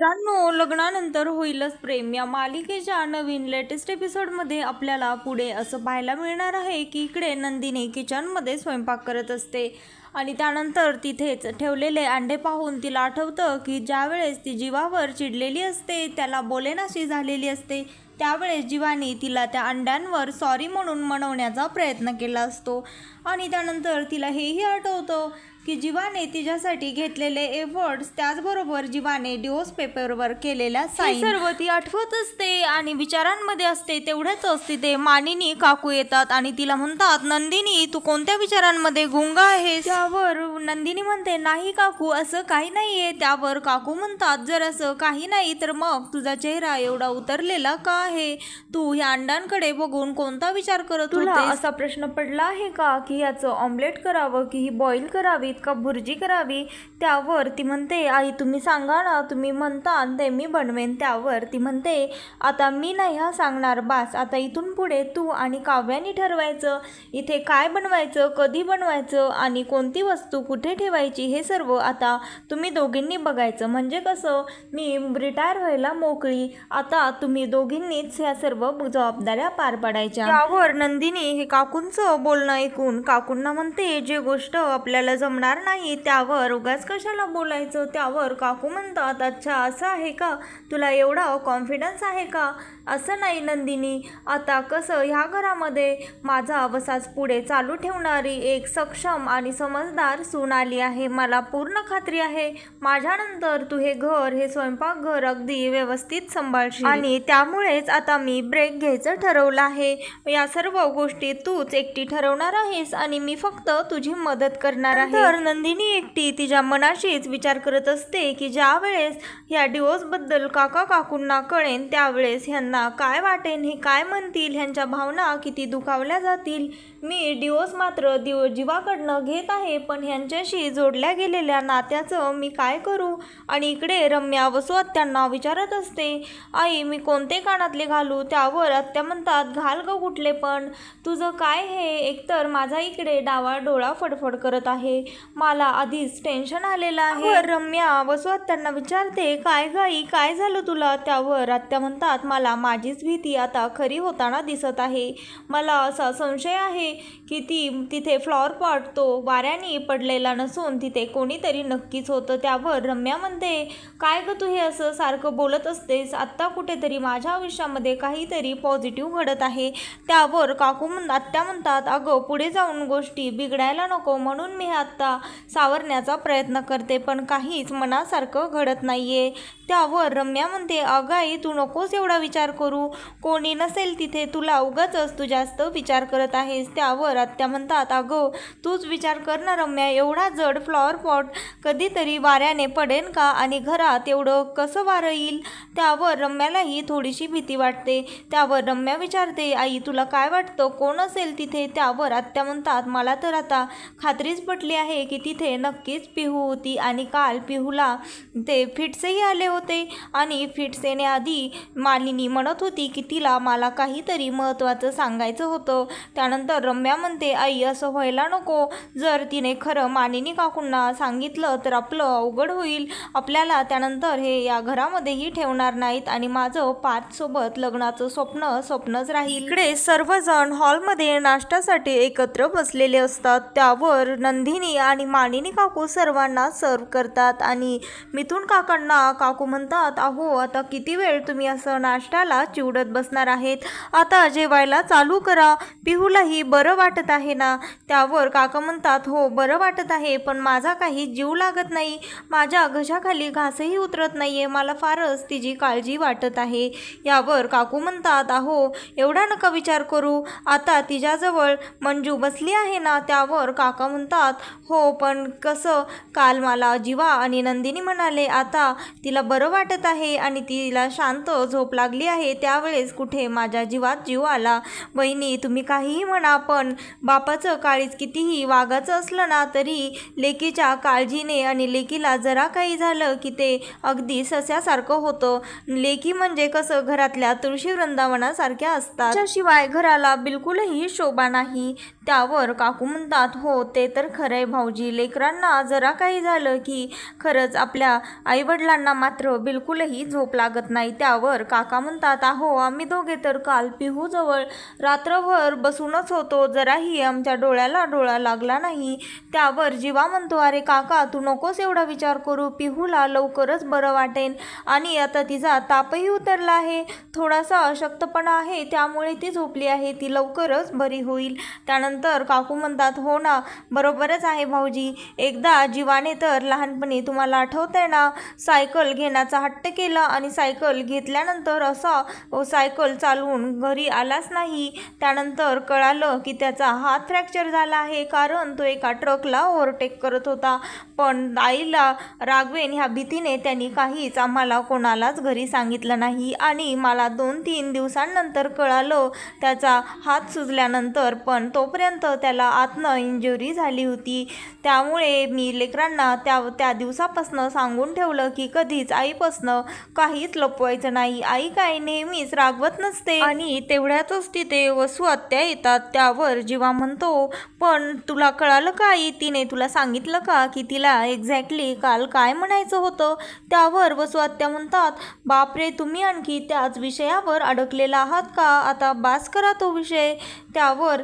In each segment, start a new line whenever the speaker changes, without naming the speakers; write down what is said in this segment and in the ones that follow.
मित्रांनो लग्नानंतर होईलच प्रेम. या मालिकेच्या नवीन लेटेस्ट एपिसोडमध्ये आपल्याला पुढे असं पाहायला मिळणार आहे की इकडे नंदिनी किचनमध्ये स्वयंपाक करत असते. आणि त्यानंतर तिथेच ठेवलेले अंडे पाहून तिला आठवतं की ज्यावेळेस ती जीवावर चिडलेली असते त्याला बोलेनाशी झालेली असते त्यावेळेस जीवाने तिला त्या अंड्यांवर सॉरी म्हणून मनवण्याचा प्रयत्न केला असतो. आणि त्यानंतर तिला हेही आठवतं की जीवाने तिच्यासाठी घेतलेले एफर्ट्स त्याचबरोबर जीवाने डिवोर्स पेपरवर केलेल्या साईन. सर्व ती आठवत असते आणि विचारांमध्ये असते तेवढ्यातच तिथे मानिनी काकू येतात आणि तिला म्हणतात नंदिनी तू कोणत्या विचारांमध्ये गुंगा आहेस? त्यावर नंदिनी म्हणते नाही काकू असं काही नाहीये. त्यावर काकू म्हणतात जर असं काही नाही तर मग तुझा चेहरा एवढा उतरलेला का आहे? तू ह्या अंडांकडे बघून कोणता विचार करत तुला असा प्रश्न पडला आहे का की याचं ऑमलेट करावं की ही बॉईल करावीत का भुर्जी करावी त्यावर ती म्हणते आई तुम्ही सांगा ना तुम्ही म्हणता ते मी बनवेन त्यावर. ती म्हणते आता मी नाही हा सांगणार बास आता इथून पुढे तू आणि काव्यानी ठरवायचं. इथे काय बनवायचं कधी बनवायचं आणि कोणती वस्तू कुठे ठेवायची हे सर्व आता तुम्ही दोघींनी बघायचं. म्हणजे कसं मी रिटायर व्हायला मोकळी. आता तुम्ही दोघींनीच ह्या सर्व जबाबदाऱ्या पार पाडायच्या. त्यावर नंदिनी हे काकूंचं बोलणं ऐकून काकूंना म्हणते जे गोष्ट आपल्याला जमणार नाही त्यावर उगाच कशाला बोलायचं? त्यावर काकू म्हणतात अच्छा असं आहे का? तुला एवढा कॉन्फिडन्स आहे का? असं नाही नंदिनी. आता कसं ह्या घरामध्ये माझा वसाच पुढे चालू ठेवणारी एक सक्षम आणि समजदार सून आली आहे. मला पूर्ण खात्री आहे माझ्यानंतर तू हे घर हे स्वयंपाकघर अगदी व्यवस्थित सांभाळशील. आणि त्यामुळेच आता मी ब्रेक घ्यायचं ठरवलं आहे. या सर्व गोष्टी तूच एकटी ठरवणार आहेस आणि मी फक्त तुझी मदत करणार आहे. तर नंदिनी एकटी तिच्या मनाशीच विचार करत असते की ज्या वेळेस ह्या डिवोर्सबद्दल काका काकूंना कळेन त्यावेळेस ह्यांना काय वाटेन हे काय म्हणतील ह्यांच्या भावना किती दुखावल्या जातील? मी डिवोर्स मात्र दिव जीवाकडनं घेत आहे पण ह्यांच्याशी जोडल्या गेलेल्या नात्याचं मी काय करू? आणि इकडे रम्या वसू आत्यांना विचारत असते आई मी कोणते कानातले घालू? त्यावर आत्या म्हणतात घाल ग कुठले पण. तुझं काय हे? एकतर माझा इकडे डावा डोळा फडफड करत आहे. मला आधीच टेन्शन आलेलं आहे. रम्या वसू आत्यांना विचारते काय गाई काय झालं तुला? त्यावर आत्या म्हणतात मला माझीच भीती आता खरी होताना दिसत आहे. मला असा संशय आहे की ती तिथे फ्लॉवर पॉट तो वाऱ्याने पडलेला नसून तिथे कोणीतरी नक्कीच होतं. त्यावर रम्या म्हणते काय ग तू हे असं सारखं बोलत असतेस? आत्ता कुठेतरी माझ्या आयुष्यामध्ये काहीतरी पॉझिटिव्ह घडत आहे. त्यावर काकू म्हण आत्या म्हणतात अगं पुढे जाऊन गोष्टी बिघडायला नको म्हणून मी आत्ता आत्ता सावरण्याचा प्रयत्न करते पण काहीच मनासारखं घडत नाही आहे त्यावर रम्या म्हणते अगं आई तू नकोस एवढा विचार करू. कोणी नसेल तिथे तुला उगाचच तू जास्त विचार करत आहेस. त्यावर आत्या म्हणतात अगं तूच विचार कर ना रम्या एवढा जड फ्लॉवर पॉट कधीतरी वाऱ्याने पडेन का आणि घरात एवढं कसं वारं येईल? त्यावर रम्यालाही थोडीशी भीती वाटते. त्यावर रम्या विचारते आई तुला काय वाटतं? कोण असेल तिथे? त्यावर आत्या म्हणतात मला तर आता खात्रीच पटली आहे. की तिथे नक्कीच पिहू होती आणि काल पिहूला ते फिटसेही आले होते. आणि फिट्स येण्याआधी मालिनी म्हणत होती की तिला मला काहीतरी महत्त्वाचं सांगायचं होतं. त्यानंतर रम्या म्हणते आई असं व्हायला नको. जर तिने खरं मानिनी काकूंना सांगितलं तर आपलं अवघड होईल. आपल्याला त्यानंतर हे या घरामध्येही ठेवणार नाहीत आणि माझं पाचसोबत लग्नाचं स्वप्न स्वप्नच राहील. इकडे सर्वजण हॉलमध्ये नाश्त्यासाठी एकत्र बसलेले असतात. त्यावर नंदिनी आणि मानिनी काकू सर्वांना सर्व करतात. आणि मिथून काकांना काकू म्हणतात अहो आता किती वेळ तुम्ही असं नाश्त्याला चिवडत बसणार आहेत? आता जेवायला चालू करा. पिहूलाही बरं वाटत आहे ना? त्यावर काका म्हणतात हो बरं वाटत आहे पण माझा काही जीव लागत नाही. माझ्या घशाखाली घासही उतरत नाही आहे मला फारच तिची काळजी वाटत आहे. यावर काकू म्हणतात अहो एवढा नका विचार करू. आता तिच्याजवळ मंजू बसली आहे ना? त्यावर काका म्हणतात हो पण कसं? काल मला जीवा आणि नंदिनी म्हणाले आता तिला बरं वाटत आहे आणि तिला शांत झोप लागली आहे. त्यावेळेस कुठे माझ्या जीवात जीव आला. वहिनी तुम्ही काहीही म्हणा पण बापाचं काळीज कितीही वागाचं असलं ना तरी लेकीच्या काळजीने आणि लेकीला जरा काही झालं की ते अगदी सस्यासारखं होतं. लेकी म्हणजे कसं? घरातल्या तुळशी वृंदावनासारख्या असतात. त्याशिवाय घराला बिलकुलही शोभा नाही. त्यावर काकू म्हणतात हो ते तर खरंय भाऊ. भाऊजी लेकरांना जरा काही झालं की खरंच आपल्या आईवडिलांना मात्र बिलकुलही झोप लागत नाही. त्यावर काका म्हणतात अहो आम्ही दोघे तर काल पिहूजवळ रात्रभर बसूनच होतो. जराही आमच्या डोळ्याला डोळा लागला नाही. त्यावर जीवा म्हणतो अरे काका तू नकोस एवढा विचार करू. पिहूला लवकरच बरं वाटेल आणि आता तिचा तापही उतरला आहे. थोडासा अशक्तपणा आहे त्यामुळे ती झोपली आहे. ती लवकरच बरी होईल. त्यानंतर काकू म्हणतात हो ना बरोबरच आहे भाऊजी एकदा जीवाने तर लहानपणी तुम्हाला आठवतंय ना सायकल घेण्याचा हट्ट केला आणि सायकल घेतल्यानंतर असा सायकल चालवून घरी आलाच नाही. त्यानंतर कळालं की त्याचा हात फ्रॅक्चर झाला आहे कारण तो एका ट्रकला ओव्हरटेक करत होता. पण आईला रागवेन ह्या भीतीने त्यांनी काहीच आम्हाला कोणालाच घरी सांगितलं नाही. आणि मला दोन तीन दिवसांनंतर कळालं त्याचा हात सुजल्यानंतर पण तोपर्यंत त्याला आतनं इंजुरी झाली होती. त्यामुळे मी लेकरांना त्या त्या दिवसापासनं सांगून ठेवलं की कधीच आईपासनं काहीच लपवायचं नाही. आई काय नेहमीच रागवत नसते. आणि तेवढ्यातच तिथे वसू आत्या येतात त्यावर जीवा म्हणतो पण तुला कळालं का आई? तिने तुला सांगितलं का की तिला एक्झॅक्टली काल काय म्हणायचं होतं? त्यावर वसू आत्या म्हणतात बापरे तुम्ही आणखी त्याच विषयावर अडकलेला आहात का? आता बास करा तो विषय. त्यावर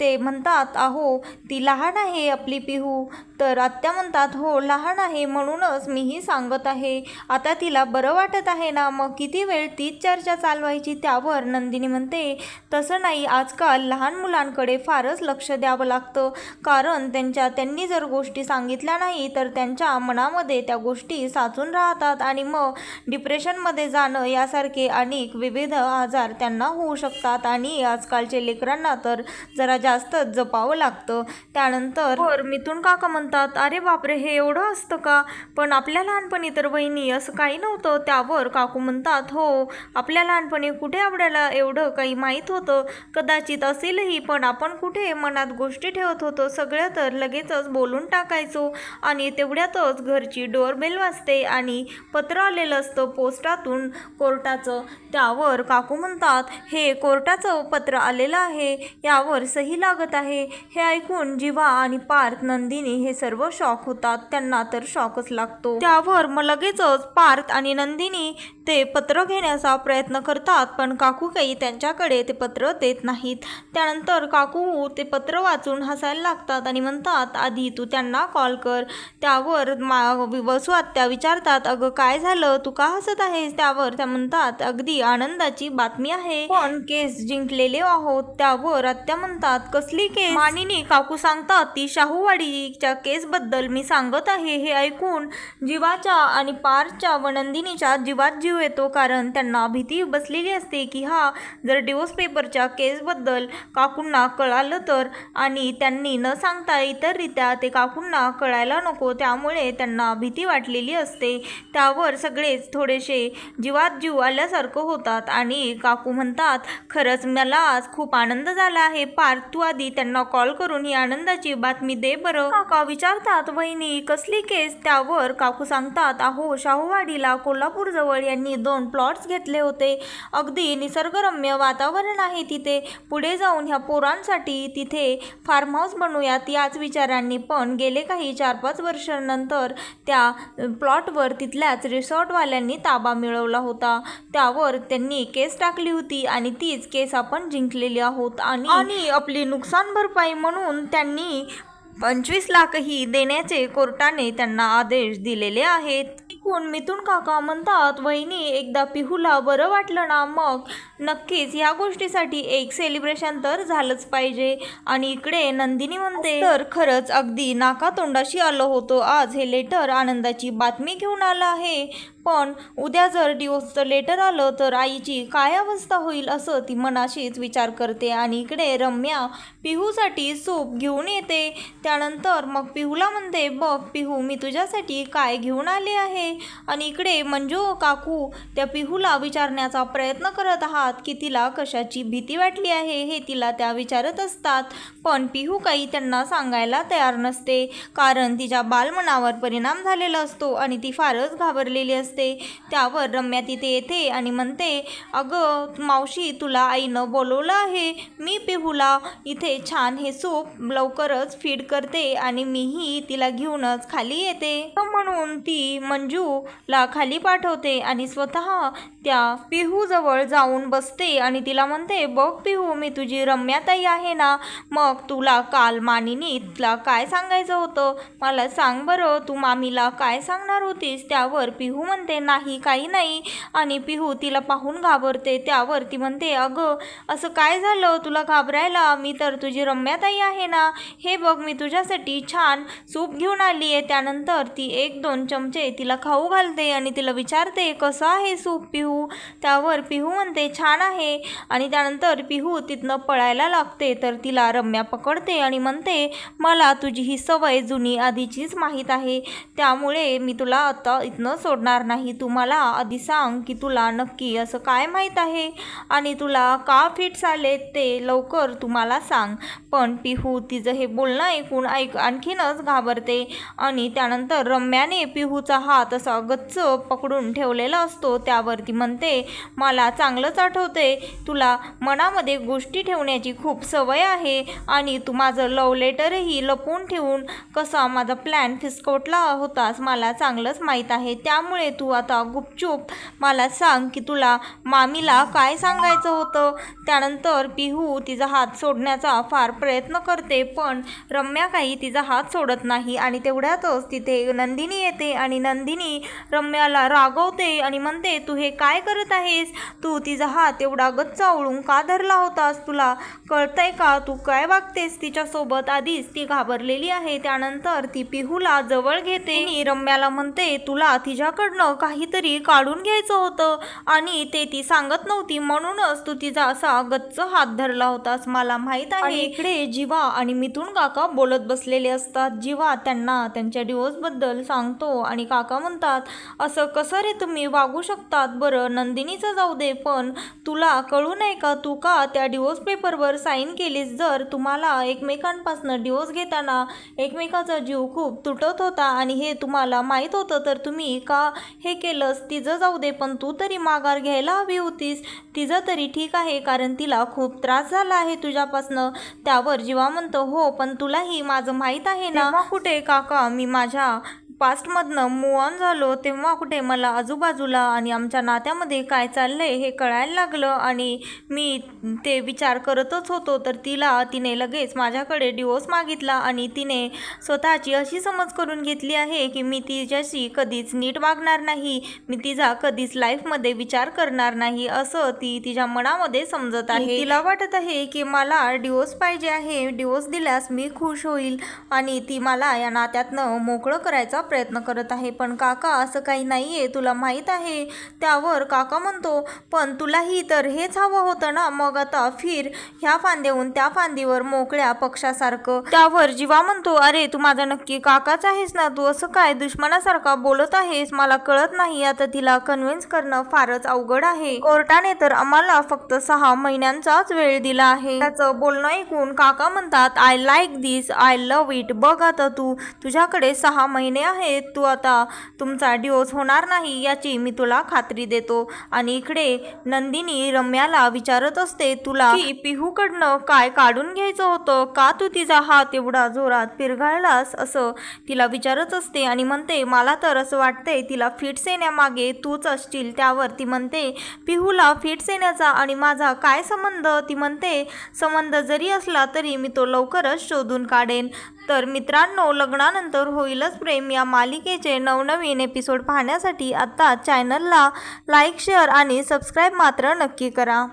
ते म्हणतात अहो ती लहान आहे आपली पिहू. तर आत्या म्हणतात हो लहान आहे म्हणूनच मीही सांगत आहे. आता तिला बरं वाटत आहे ना? मग किती वेळ तीच चर्चा चालवायची? त्यावर नंदिनी म्हणते तसं नाही आजकाल लहान मुलांकडे फारच लक्ष द्यावं लागतं. कारण त्यांच्या त्यांनी जर गोष्टी सांगितल्या नाही तर त्यांच्या मनामध्ये त्या गोष्टी साचून राहतात आणि मग डिप्रेशनमध्ये जाणं यासारखे अनेक विविध आजार त्यांना होऊ शकतात आणि आजकालचे लेकरांना तर जरा जास्तच जपावं लागतं. त्यानंतर मिथून काका म्हणतात अरे बापरे हे एवढं असतं का? पण आपल्या लहानपणी तर वहिनी असं काही नव्हतं त्यावर. काकू म्हणतात हो आपल्या लहानपणी कुठे आपल्याला एवढं काही माहीत होतं? कदाचित असेलही पण आपण कुठे मनात गोष्टी ठेवत होतो? सगळं तर लगेचच बोलून टाकायचो आणि तेवढ्यातच घरची डोअरबेल वाजते आणि पत्र आलेलं असतं पोस्टातून कोर्टाचं. त्यावर काकू म्हणतात हे कोर्टाचं पत्र आलेलं आहे यावर सही लागत आहे. हे ऐकून जिवा आणि पार्थ नंदिनी हे सर्व शॉक होतात. त्यांना तर शॉकच लागतो. त्यावर मग लगेचच पार्थ आणि नंदिनी ते पत्र घेण्याचा प्रयत्न करतात पण काकू काही त्यांच्याकडे ते पत्र देत नाहीत. त्यानंतर काकू ते पत्र वाचून हसायला लागतात आणि म्हणतात आधी तू त्यांना कॉल कर. त्यावर मा वसू आत्या विचारतात अगं काय झालं? तू का हसत आहेस? त्यावर त्या म्हणतात अगदी आनंदाची बातमी आहे. पण केस जिंकलेले आहोत. त्यावर आत्या म्हणतात कसली केस? मानिनी काकू सांगतात ती शाहूवाडीच्या केसबद्दल मी सांगत आहे हे ऐकून जीवाच्या आणि पारच्या व नंदिनीच्या जीवात जीव येतो. कारण त्यांना भीती बसलेली असते की हा जर डिवोर्स पेपरच्या केसबद्दल काकूंना कळालं तर आणि त्यांनी न सांगता इतररित्या ते काकूंना कळायला नको त्यामुळे त्यांना भीती वाटलेली असते. त्यावर सगळेच थोडेसे जीवात जीव आल्यासारखं होतात आणि काकू म्हणतात खरंच मला आज खूप आनंद झाला आहे. पार्थ तू आधी त्यांना कॉल करून ही आनंदाची बातमी दे बरं. काका विचारतात वहिनी कसली केस त्यावर? काकू सांगतात अहो शाहूवाडीला कोल्हापूरजवळ यांनी दोन प्लॉट्स घेतले होते. अगदी निसर्गरम्य वातावरण आहे तिथे. पुढे जाऊन ह्या पोरांसाठी तिथे फार्म हाऊस बनवूयात याच विचारांनी पण गेले काही चार पाच वर्षांनंतर त्या प्लॉटवर तिथल्याच रिसॉर्टवाल्यांनी ताबा मिळवला होता. त्यावर त्यांनी केस टाकली होती आणि तीच केस आपण जिंकलेली आहोत आणि आणि आपली नुकसान भरपाई म्हणून त्यांनी पंचवीस लाखही देण्याचे कोर्टाने त्यांना आदेश दिलेले आहेत. ऐकून मिथून काका म्हणतात वहिनी एकदा पिहूला बरं वाटलं ना मग? नक्कीच ह्या गोष्टीसाठी एक सेलिब्रेशन तर झालंच पाहिजे. आणि इकडे नंदिनी म्हणते तर खरंच अगदी नाकातोंडाशी आलो होतो. आज हे लेटर आनंदाची बातमी घेऊन आलं आहे. पण उद्या जर डिओचं लेटर आलं तर आईची काय अवस्था होईल असं ती मनाशीच विचार करते. आणि इकडे रम्या पिहूसाठी सूप घेऊन येते. त्यानंतर मग पिहूला म्हणते बघ पिहू मी तुझ्यासाठी काय घेऊन आले आहे? आणि इकडे मंजू काकू त्या पिहूला विचारण्याचा प्रयत्न करत आहात की तिला कशाची भीती वाटली आहे हे तिला त्या विचारत असतात. पण पिहू काही त्यांना सांगायला तयार नसते. कारण तिच्या बालमनावर परिणाम झालेला असतो आणि ती फारच घाबरलेली असते. त्यावर रम्या तिथे येते आणि म्हणते अगं मावशी तुला आईनं बोलवलं आहे. मी पिहूला इथे छान हे सूप लवकरच फीड करते आणि मीही तिला घेऊनच खाली येते. म्हणून ती मंजू मंजूला खाली पाठवते आणि स्वतः त्या पिहूजवळ जाऊन बसते आणि तिला म्हणते बघ पिहू मी तुझी रम्याताई आहे ना? मग तुला काल मानिनी तुला काय सांगायचं होतं? मला सांग बरं तू मामीला काय सांगणार होतीस? त्यावर पिहू म्हणते नाही काही नाही. आणि पिहू तिला पाहून घाबरते. त्यावर ती म्हणते अगं असं काय झालं? तुला घाबरायला? मी तर तुझी रम्याताई आहे ना? हे बघ मी तुझ्यासाठी छान सूप घेऊन आली आहे त्यानंतर ती एक दोन चमचे तिला खाऊ घालते आणि तिला विचारते कसं आहे सूप पिहू? त्यावर पिहू म्हणते छान आहे. आणि त्यानंतर पिहू तिथनं पळायला लागते तर तिला रम्या पकडते आणि म्हणते मला तुझी ही सवय जुनी आधीचीच माहीत आहे. त्यामुळे मी तुला आता इथनं सोडणार नाही. तू मला आधी सांग की तुला नक्की असं काय माहीत आहे आणि तुला का फिट्स आले ते लवकर तू मला सांग. पण पिहू तिचं हे बोलणं ऐकून ऐक आणखीनच घाबरते आणि त्यानंतर रम्याने पिहूचा हात असा गच्च पकडून ठेवलेला असतो त्यावर ती म्हणते मला चांगलंच आठवते तुला मनामध्ये गोष्टी ठेवण्याची खूप सवय आहे आणि तू माझं लव लेटरही लपवून ठेवून कसा माझा प्लॅन फिसकवटला होतास मला चांगलंच माहीत आहे. त्यामुळे तू आता गुपचूप मला सांग की तुला मामीला काय सांगायचं होतं? त्यानंतर पिहू तिचा हात सोडण्याचा फार प्रयत्न करते पण रम्या काही तिचा हात सोडत नाही आणि तेवढ्यातच तिथे नंदिनी येते आणि नंदिनी रम्याला रागवते आणि म्हणते तू हे काय करत आहेस? तू तिचा हात एवढा गच्च ओळून का धरला होतास तुला? कळतंय का तू काय वागतेस तिच्यासोबत? आधीच ती घाबरलेली आहे त्यानंतर ती पिहूला जवळ घेते. आणि रम्याला म्हणते तुला तिच्याकडनं काहीतरी काढून घ्यायचं होतं आणि ते ती सांगत नव्हती. म्हणूनच तू तिचा असा गच्च हात धरला होतास. मला माहीत आहे. इकडे जीवा आणि मिथून काका बोलत बसलेले असतात. जीवा त्यांना त्यांच्या डिवोर्सबद्दल सांगतो आणि काका म्हणतो म्हणतात. असं कसं रे तुम्ही वागू शकतात बरं? नंदिनीचं जाऊ दे पण तुला कळू नये का? तू का त्या डिवोर्स पेपरवर साईन केलीस जर तुम्हाला एकमेकांपासून डिवोर्स घेताना एकमेकाचा जीव खूप तुटत होता आणि हे तुम्हाला माहीत होतं तर तुम्ही का हे केलंस? तिचं जाऊ दे पण तू तरी माघार घ्यायला हवी होतीस. तिचं तरी ठीक आहे कारण तिला खूप त्रास झाला आहे तुझ्यापासनं. त्यावर जीवा म्हणतो हो पण तुलाही माझं माहीत आहे ना? कुठे? काका मी माझ्या पास्टमधनं मूव ऑन झालो तेव्हा कुठे मला आजूबाजूला आणि आमच्या नात्यामध्ये काय चाललंय हे कळायला लागलं आणि मी ते विचार करतच होतो. तर तिला तिने लगेच माझ्याकडे डिवोर्स मागितला आणि तिने स्वतःची अशी समज करून घेतली आहे की मी तिच्याशी कधीच नीट वागणार नाही मी तिचा कधीच लाईफमध्ये विचार करणार नाही असं ती तिच्या मनामध्ये समजत आहे. तिला वाटत आहे की मला डिवोर्स पाहिजे आहे डिवोर्स दिल्यास मी खुश होईल आणि ती मला या नात्यातनं मोकळं करायचा प्रयत्न करत आहे. पण काका असं काही नाही आहे तुला माहीत आहे? त्यावर काका म्हणतो पण तुलाही तर हेच हवं होतं ना? मग आता फिर ह्या फांद्याहून त्या फांदीवर मोकळ्या पक्षासारखं. त्यावर जीवा म्हणतो अरे तू माझा नक्की काकाच आहेस ना? तू असं काय दुश्मनासारखा बोलत आहेस? मला कळत नाही. आता तिला कन्व्हिन्स करणं फारच अवघड आहे. कोर्टाने तर आम्हाला फक्त सहा महिन्यांचाच वेळ दिला आहे. त्याचं बोलणं ऐकून काका म्हणतात I like this I love it बघ आता तू. तुझ्याकडे सहा महिने आहेत. तू आता तुमचा डिवोर्स होणार नाही याची मी तुला खात्री देतो. आणि इकडे नंदिनी रम्याला विचारत असते तुला की पिहूकडनं काय काढून घ्यायचं होतं? का तू तिचा हात एवढा जोरात पिरघाळलास? असं तिला विचारत असते आणि म्हणते मला तर असं वाटतंय तिला फिट्स येण्यामागे तूच असशील. त्यावर ती म्हणते पिहूला फिट्स येण्याचा आणि माझा काय संबंध? ती म्हणते संबंध जरी असला तरी मी तो लवकरच शोधून काढेन. तर मित्रांनो लग्नानंतर होईलच प्रेम. या मालिकेचे नवनवीन एपिसोड पाहण्यासाठी आत्ता चॅनलला लाईक शेअर आणि सबस्क्राईब मात्र नक्की करा.